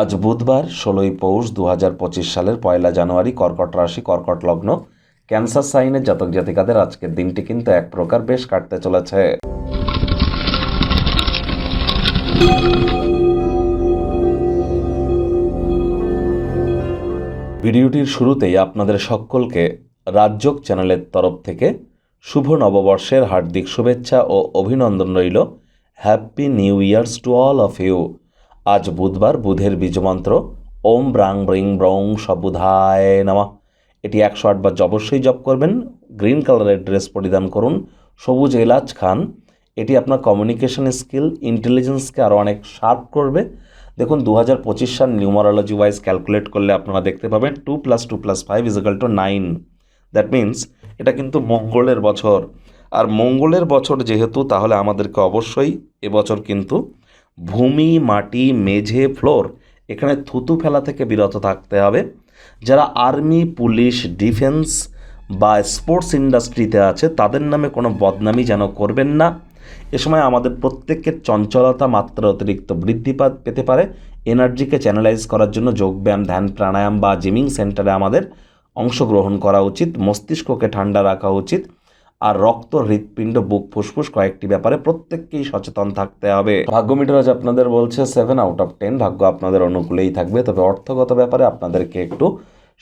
আজ বুধবার, ষোলোই পৌষ দু হাজার পঁচিশ সালের পয়লা জানুয়ারি, কর্কট রাশি, কর্কট লগ্ন। ক্যান্সার সাইনের জাতক জাতিকাদের আজকের দিনটি কিন্তু এক প্রকার বেশ কাটতে চলেছে। ভিডিওটির শুরুতেই আপনাদের সকলকে রাজযোগ চ্যানেলের তরফ থেকে শুভ নববর্ষের হার্দিক শুভেচ্ছা ও অভিনন্দন রইল। Happy new years to all of you. আজ বুধবার বুধের বীজমন্ত্র। ওম ব্রাং ব্রিং ব্রং সবুধায় নামা। এটি একশো আটবার অবশ্যই জপ করবেন। গ্রিন কালারের ড্রেস পরিধান করুন। সবুজ এলাচ খান। এটি আপনার কমিউনিকেশন স্কিল ইন্টেলিজেন্সকে আরও অনেক শার্প করবে। দেখুন দু হাজার পঁচিশ সাল নিউমারোলজি ওয়াইজ ক্যালকুলেট করলে আপনারা দেখতে পাবেন two plus two plus five is equal to nine that means এটা কিন্তু মঙ্গলের বছর। আর মঙ্গলের বছর যেহেতু, তাহলে আমাদেরকে অবশ্যই এবছর কিন্তু ভূমি, মাটি, মেঝে, ফ্লোর, এখানে থুতু ফেলা থেকে বিরত থাকতে হবে। যারা আর্মি, পুলিশ, ডিফেন্স বা স্পোর্টস ইন্ডাস্ট্রিতে আছে, তাদের নামে কোনো বদনামি যেন করবেন না। এ সময় আমাদের প্রত্যেকের চঞ্চলতা মাত্রা অতিরিক্ত বৃদ্ধি পেতে পারে। এনার্জিকে চ্যানেলাইজ করার জন্য যোগব্যায়াম, ধ্যান, প্রাণায়াম বা জিমিং সেন্টারে আমাদের অংশগ্রহণ করা উচিত। মস্তিষ্ককে ঠান্ডা রাখা উচিত। আর রক্ত, হৃৎপিণ্ড, বুক, ফুসফুস কয়েকটি ব্যাপারে প্রত্যেককেই সচেতন থাকতে হবে। ভাগ্য মিটার আজ আপনাদের বলছে সেভেন আউট অফ টেন ভাগ্য আপনাদের অনুকূলেই থাকবে, তবে অর্থগত ব্যাপারে আপনাদেরকে একটু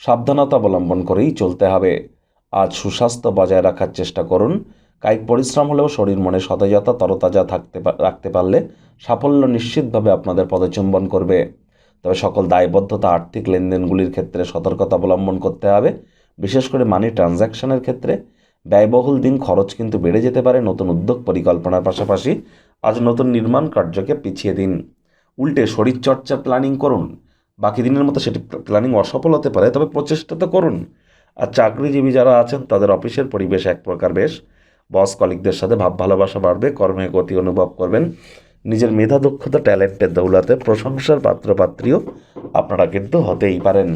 সাবধানতা অবলম্বন করেই চলতে হবে। আজ সুস্বাস্থ্য বজায় রাখার চেষ্টা করুন। কায়িক পরিশ্রম হলেও শরীর মনে সতেজতা, তরতাজা থাকতে রাখতে পারলে সাফল্য নিশ্চিতভাবে আপনাদের পদচুম্বন করবে। তবে সকল দায়বদ্ধতা, আর্থিক লেনদেনগুলির ক্ষেত্রে সতর্কতা অবলম্বন করতে হবে। বিশেষ করে মানি ট্রানজ্যাকশনের ক্ষেত্রে ব্যয়বহুল দিন খরচ কিন্তু বেড়ে যেতে পারে নতুন উদ্যোগ পরিকল্পনার পাশাপাশি আজ নতুন নির্মাণ কার্যকে পিছিয়ে দিন। উল্টে শরীরচর্চার প্ল্যানিং করুন। বাকি দিনের মতো সেটি প্ল্যানিং অসফল হতে পারে, তবে প্রচেষ্টা তো করুন। আর চাকরিজীবী যারা আছেন, তাদের অফিসের পরিবেশ এক প্রকার বেশ। বস কলিকদের সাথে ভাব ভালোবাসা বাড়বে, কর্মে গতি অনুভব করবেন। নিজের মেধা দক্ষতা, ট্যালেন্টের দৌলাতে প্রশংসার পাত্রপাত্রীও আপনারা কিন্তু হতেই পারেন।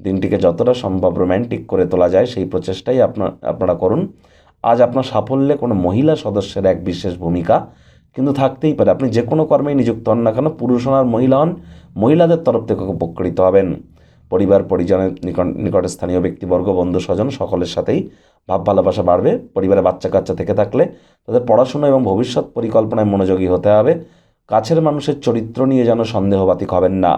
দিনটিকে যতটা সম্ভব রোম্যান্টিক করে তোলা যায়, সেই প্রচেষ্টাই আপনার, আপনারা করুন। আজ আপনার সাফল্যে কোনো মহিলা সদস্যের এক বিশেষ ভূমিকা কিন্তু থাকতেই পারে। আপনি যে কোনো কর্মেই নিযুক্ত হন না কেন, পুরুষ হন আর মহিলা হন, মহিলাদের তরফ থেকে উপকৃত হবেন। পরিবার, পরিজনের নিকট, নিকটে স্থানীয় ব্যক্তিবর্গ, বন্ধু, স্বজন সকলের সাথেই ভাব, ভালোবাসা বাড়বে। পরিবারে বাচ্চা কাচ্চা থেকে থাকলে তাদের পড়াশোনা এবং ভবিষ্যৎ পরিকল্পনায় মনোযোগী হতে হবে। কাছের মানুষের চরিত্র নিয়ে যেন সন্দেহবাতিক হবেন না।